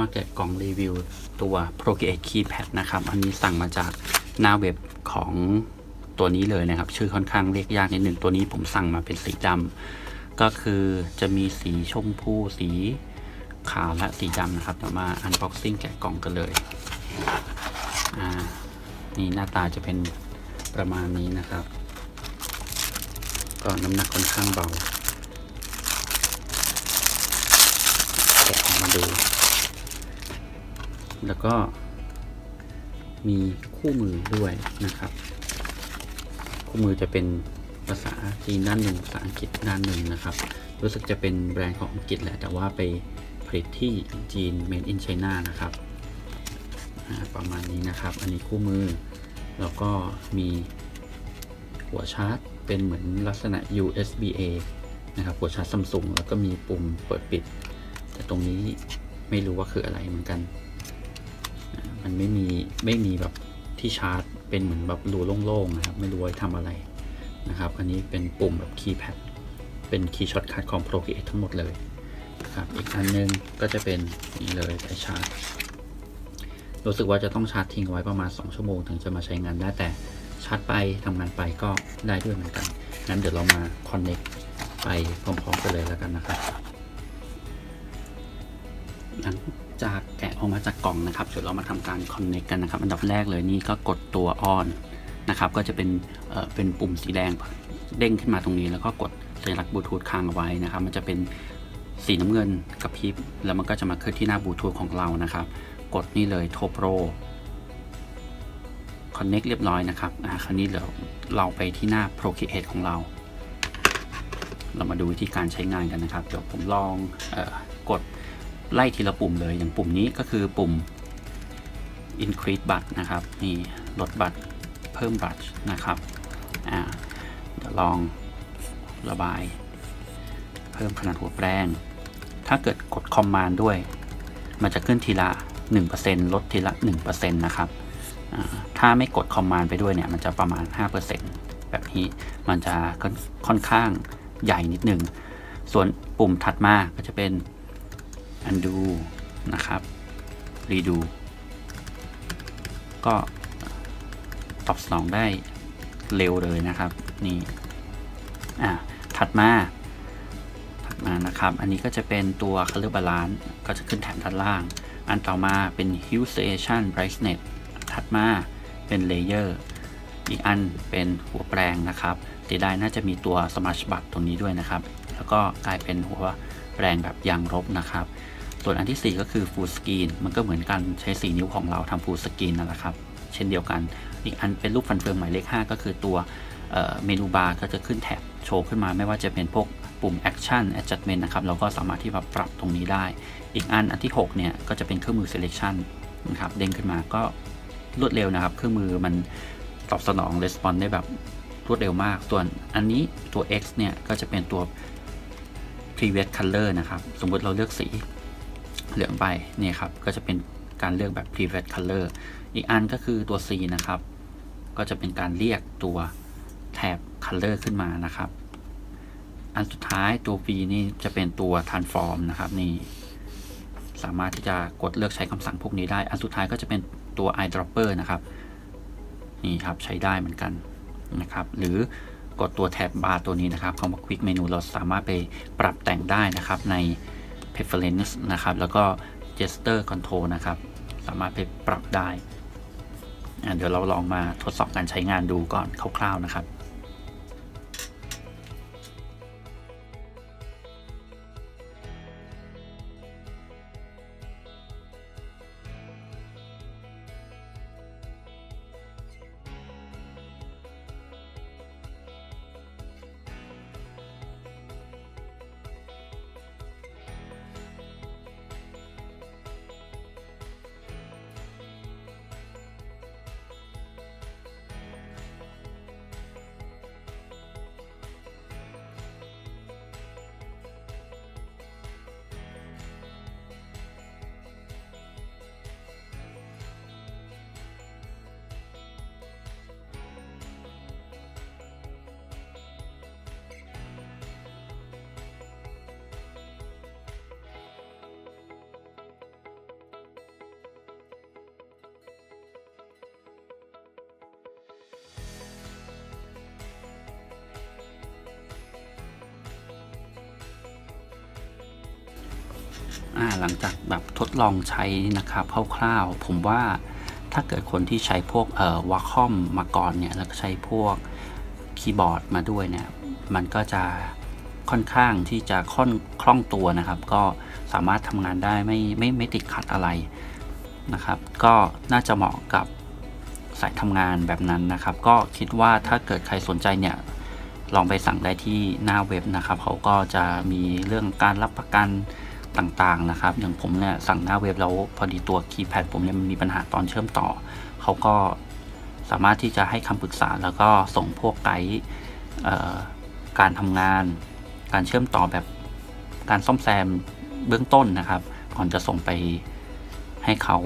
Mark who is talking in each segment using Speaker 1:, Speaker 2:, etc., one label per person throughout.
Speaker 1: มาแกะกล่องรีวิวตัว Procreate Keypad นะครับ อันนี้สั่งมาจากหน้าเว็บของตัวนี้เลยนะครับ ชื่อค่อนข้างเรียกยากนิดหนึ่งตัวนี้ผมสั่งมาเป็นสีดำก็คือจะมีสีชมพูสีขาวและสีดำนะครับเดี๋ยวมา unboxing แกะกล่องกันเลยอ่านี่หน้าตาจะเป็นประมาณนี้นะครับ ก็น้ำหนักค่อนข้างเบาแกะออกมาดู แล้วก็มีคู่มือด้วยนะครับ คู่มือจะเป็นภาษาจีนด้านหนึ่งภาษาอังกฤษด้านหนึ่งนะครับ รู้สึกจะเป็นแบรนด์ของอังกฤษแหละแต่ว่าไปผลิตที่จีน made in China นะครับประมาณนี้นะครับ อันนี้คู่มือ แล้วก็มีหัวชาร์จเป็นเหมือนลักษณะ USB-A นะครับหัวชาร์จซัมซุงแล้วก็มีปุ่มเปิดปิด แต่ตรงนี้ไม่รู้ว่าคืออะไรเหมือนกัน มันไม่มีไม่มีแบบที่ชาร์จ เป็นเหมือนแบบรูโล่งๆนะครับ ไม่รู้ว่าทำอะไรนะครับ อันนี้เป็นปุ่มแบบคีย์แพดเป็นคีย์ช็อตคัทของ Pro p ทั้งหมดเลยครับอีกอันนึงก็จะเป็นนี่เลยไอชาร์จ รู้สึกว่าจะต้องชาร์จทิ้งไว้ประมาณ 2 ชั่วโมงถึงจะมาใช้งานได้แต่ชาร์จไปทำงานไปก็ได้ด้วยเหมือนกันงั้นเดี๋ยวเรามา connect ไปพร้อมๆกันเลยแล้วกันนะครับหลัง จากแกะออกมาจากกล่องนะครับเดี๋ยวเรามาทำการ connect กันนะครับ อันดับแรกเลยนี่ก็กดตัว on นนะครับ ก็จะเป็นเอ่อเป็นปุ่มสีแดงเด้งขึ้นมาตรงนี้ แล้วก็กดสัญลักษณ์บลูทูธค้างเอาไว้นะครับ มันจะเป็นสีน้ำเงินกับพริบ แล้วมันก็จะมาขึ้นที่หน้าบลูทูธของเรานะครับ กดนี่เลยโทโปร connect เรียบร้อยนะครับอ่าคราวนี้เดี๋ยวเราไปที่หน้า Procreate ของเรา เรามาดูวิธีการใช้งานกันนะครับ เดี๋ยวผมลองออกด ไล่ทีละปุ่มเลย อย่างปุ่มนี้ก็คือปุ่ม increase บัตนะครับ นี่ลดบัตรเพิ่มบัตรนะครับ อ่า เดี๋ยวลองระบาย เพิ่มขนาดหัวแปรงถ้าเกิดกด command ด้วย มันจะขึ้นทีละ 1%ลดทีละ 1%นะครับ ถ้าไม่กด command ไปด้วยเนี่ย มันจะประมาณ 5%แบบนี้ มันจะค่อนค่อนข้างใหญ่นิดหนึ่ง ส่วนปุ่มถัดมาก็จะเป็น undo นะครับ redo ก็ตอบสนองได้เร็วเลยนะครับ นี่ อ่าถัดมา ถัดมานะครับ อันนี้ก็จะเป็นตัว color balance ก็จะขึ้นแถบด้านล่าง อันต่อมาเป็น hue saturation brightness ถัดมาเป็น layer อีกอันเป็นหัวแปรงนะครับเสียดายน่าจะมีตัว smart bud ตรงนี้ด้วยนะครับ แล้วก็กลายเป็นหัว แปรงแบบยางรบนะครับ ส่วนอันที่ 4 ก็คือ full screen มันก็เหมือนกันใช้4นิ้วของเราทำ full screen นั่นแหละครับ เช่นเดียวกัน อีกอันเป็นรูปฟันเฟืองหมายเลข 5 ก็คือตัวเมนูบาร์ก็จะขึ้นแท็บโชว์ขึ้นมาไม่ว่าจะเป็นพวกปุ่ม action adjustment นะครับ เราก็สามารถที่จะปรับตรงนี้ได้ อีกอันอันที่ 6 เนี่ย ก็จะเป็นเครื่องมือ selection นะครับ เด้งขึ้นมาก็รวดเร็วนะครับ เครื่องมือมันตอบสนอง response ได้แบบรวดเร็วมาก ส่วนอันนี้ตัว X เนี่ย ก็จะเป็นตัว previous color นะครับ สมมติเราเลือกสีเหลืองไปเนี่ยครับ ก็จะเป็นการเลือกแบบ previous color อีกอันก็คือตัว C นะครับ ก็จะเป็นการเรียกตัวแถบ color ขึ้นมานะครับ อันสุดท้ายตัว V นี่จะเป็นตัว transform นะครับนี่สามารถที่จะกดเลือกใช้คำสั่งพวกนี้ได้ อันสุดท้ายก็จะเป็นตัว eyedropper นะครับ นี่ครับใช้ได้เหมือนกันนะครับ หรือ กดตัวแท็บบาร์ตัวนี้นะครับคำว่า quick menu เราสามารถไปปรับแต่งได้นะครับใน preference นะครับ แล้วก็ gesture control นะครับ สามารถไปปรับได้ เดี๋ยวเราลองมาทดสอบการใช้งานดูก่อนคร่าวๆนะครับ หลังจากแบบทดลองใช้นะครับคร่าวๆผมว่าถ้าเกิดคนที่ใช้พวกเอ่อวาคอมมาก่อนเนี่ยแล้วก็ใช้พวกคีย์บอร์ดมาด้วยเนี่ยมันก็จะค่อนข้างที่จะค่อนคล่องตัวนะครับ ก็สามารถทำงานได้ไม่ไม่ไม่ติดขัดอะไรนะครับ ก็น่าจะเหมาะกับสายทำงานแบบนั้นนะครับ ก็คิดว่าถ้าเกิดใครสนใจเนี่ยลองไปสั่งได้ที่หน้าเว็บนะครับ เขาก็จะมีเรื่องการรับประกัน ต่างๆนะครับ อย่างผมเนี่ยสั่งหน้าเว็บแล้วพอดีตัวคีย์แพดผมเนี่ยมันมีปัญหาตอนเชื่อมต่อ เขาก็สามารถที่จะให้คำปรึกษาแล้วก็ส่งพวกไกด์การทำงาน การเชื่อมต่อแบบการซ่อมแซมเบื้องต้นนะครับ ก่อนจะส่งไปให้เขา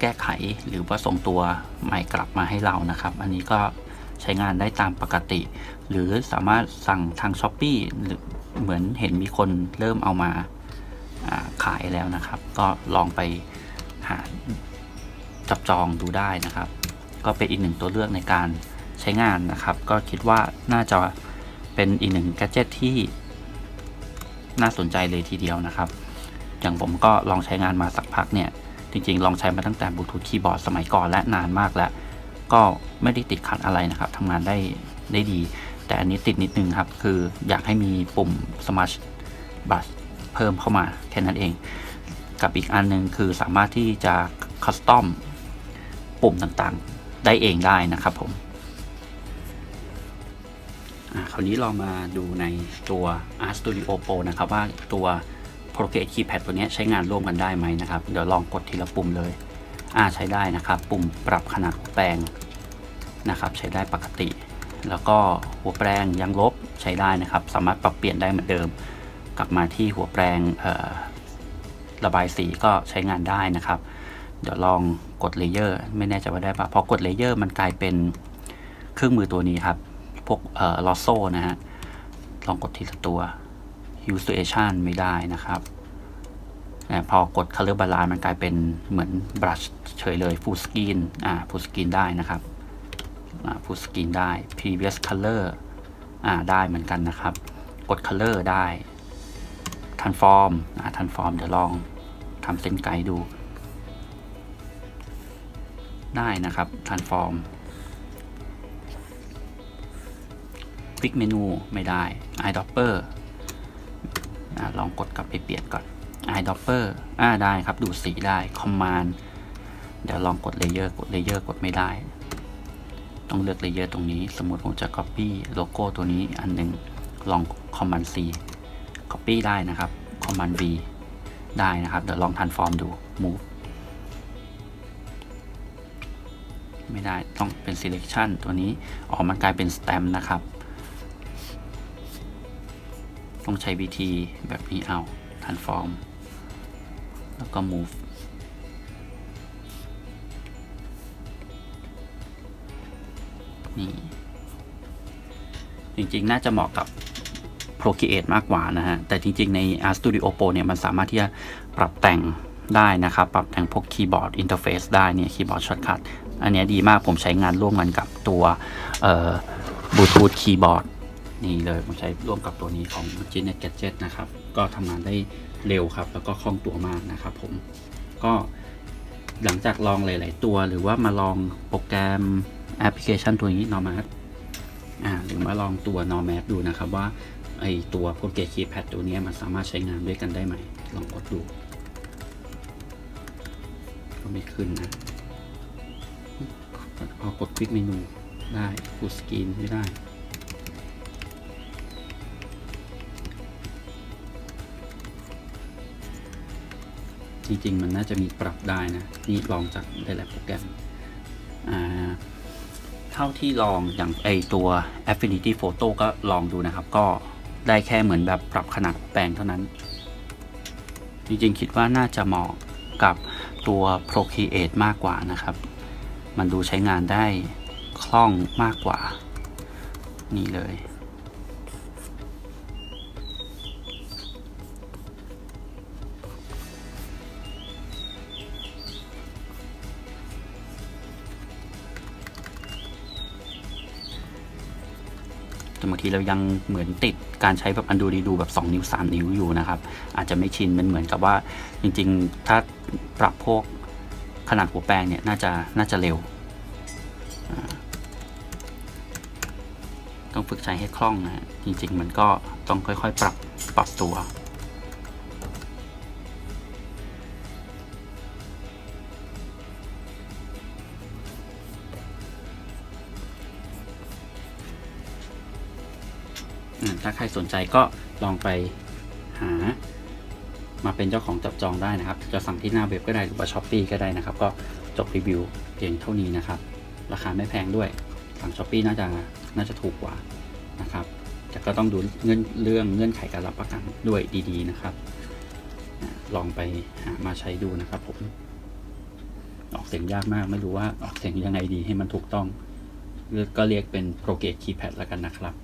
Speaker 1: แก้ไขหรือว่าส่งตัวใหม่กลับมาให้เรานะครับ อันนี้ก็ใช้งานได้ตามปกติ หรือสามารถสั่งทาง s h อ p e e หรือ เหมือนเห็นมีคนเริ่มเอามาขายแล้วนะครับ ก็ลองไปหาจับจองดูได้นะครับ ก็เป็นอีกหนึ่งตัวเลือกในการใช้งานนะครับ ก็คิดว่าน่าจะเป็นอีกหนึ่งแกดเจิตที่น่าสนใจเลยทีเดียวนะครับ อย่างผมก็ลองใช้งานมาสักพักเนี่ย จริงๆ ลองใช้มาตั้งแต่บลูทูธคีย์บอร์ดสมัยก่อนและนานมากแล้ว ก็ไม่ได้ติดขัดอะไรนะครับทำงานได้ได้ดี แต่อันนี้ติดนิดนึงครับ คืออยากให้มีปุ่ม Smart Brush เพิ่มเข้ามาแค่นั้นเอง กับอีกอันหนึงคือสามารถที่จะคัสตอมปุ่มต่างๆได้เองได้นะครับผมคราวนี้เรามาดูในตัว Art Studio Pro นะครับว่าตัว Procreate Keypad ตัวนี้ใช้งานร่วมกันได้ไหมนะครับ เดี๋ยวลองกดทีละปุ่มเลยอ่าใช้ได้นะครับ ปุ่มปรับขนาดแปลงนะครับ ใช้ได้ปกติ แล้วก็หัวแปลงยังลบใช้ได้นะครับ สามารถปรับเปลี่ยนได้เหมือนเดิม กลับมาที่หัวแปลงระบายสีก็ใช้งานได้นะครับ เดี๋ยวลองกดเลเยอร์ไม่แน่ใจว่าได้ปะพอกดเลเยอร์มันกลายเป็นเครื่องมือตัวนี้ครับ พวกเอ่อลอโซ่นะฮะ ลองกดทีละตัว Illustration ไม่ได้นะครับอ่พอกด Color Balance มันกลายเป็นเหมือน brush เฉยเลย Full Screen อ่า Full Screen ได้นะครับ อ่า Full Screen ได้ Previous Color อ่าได้เหมือนกันนะครับ กด Color ได้ Transform อ่า Transform เดี๋ยวลองทำเส้นไกด์ดู ได้นะครับ Transform คลิกเมนูไม่ได้ eyedropper อลองกดกลับไปเปลี่ยนก่อน eyedropper อ่าได้ครับ ดูสีได้ command เดี๋ยวลองกด layer กด layer กดไม่ได้ ต้องเลือก layer ตรงนี้ สมมติผมจะ copy โลโก้ตัวนี้อันหนึ่งลอง command C copy ได้นะครับ command V ได้นะครับ เดี๋ยวลอง transform ดู move ไม่ได้ต้องเป็น selection ตัวนี้ออกมันกลายเป็น stamp นะครับ ต้องใช้วิธีแบบนี้เอา transform แล้วก็ move นี่จริงๆ น่าจะเหมาะกับ Procreate มากกว่านะฮะ แต่จริง ๆ ใน Art Studio Pro เนี่ย มันสามารถที่จะปรับแต่งได้นะครับ ปรับแต่งพวกคีย์บอร์ดอินเทอร์เฟซได้เนี่ยคีย์บอร์ดช็อตคัทอันเนี้ยดีมากผมใช้งานร่วมกันกับตัวบลูทูธคีย์บอร์ดนี่เลยผมใช้ร่วมกับตัวนี้ของ g e n e t Gadget นะครับ ก็ทำงานได้เร็วครับ แล้วก็คล่องตัวมากนะครับผมก็หลังจากลองหลาย ๆ ตัวหรือว่ามาลองโปรแกรม แอปพลิเคชันตัวนี้ Nomad อ่าหรือมาลองตัว Nomad ดูนะครับว่าไอตัว Procreate Keypad ตัวนี้มันสามารถใช้งานด้วยกันได้ไหม ลองกดดู ก็ไม่ขึ้นนะพอกดคลิกเมนูได้ Full Screen ไม่ได้จริงๆ มันน่าจะมีปรับได้นะ นี่ลองจากหลายๆโปรแกรม เท่าที่ลองอย่างไอตัว Affinity Photo ก็ลองดูนะครับ ก็ได้แค่เหมือนแบบปรับขนาดแปลงเท่านั้น จริงๆ คิดว่าน่าจะเหมาะกับตัว Procreate มากกว่านะครับ มันดูใช้งานได้คล่องมากกว่า นี่เลย จนบางทีเรายังเหมือนติดการใช้แบบอันดูดีดูแบบ 2 นิ้ว 3 นิ้วอยู่นะครับ อาจจะไม่ชินมันเหมือนกับว่าจริงๆ ถ้าปรับพวกขนาดหัวแปรงเนี่ยน่าจะน่าจะเร็ว ต้องฝึกใช้ให้คล่องนะจริงๆ มันก็ต้องค่อยๆ ปรับปรับตัว ถ้าใครสนใจก็ลองไปหามาเป็นเจ้าของจับจองได้นะครับ จะสั่งที่หน้าเว็บก็ได้หรือว่าช้อปปีก็ได้นะครับ ก็จบรีวิวเพียงเท่านี้นะครับ ราคาไม่แพงด้วยสั่งช้อปปีน่าจะน่าจะถูกกว่านะครับ แต่ก็ต้องดูเงื่อนเรื่องเงื่อนไขการรับประกันด้วยดีๆนะครับ ลองไปหามาใช้ดูนะครับผม ออกเสียงยากมากไม่รู้ว่าออกเสียงยังไงดีให้มันถูกต้อง ก็เรียกเป็น Pro Gate Keypad แล้วกันนะครับ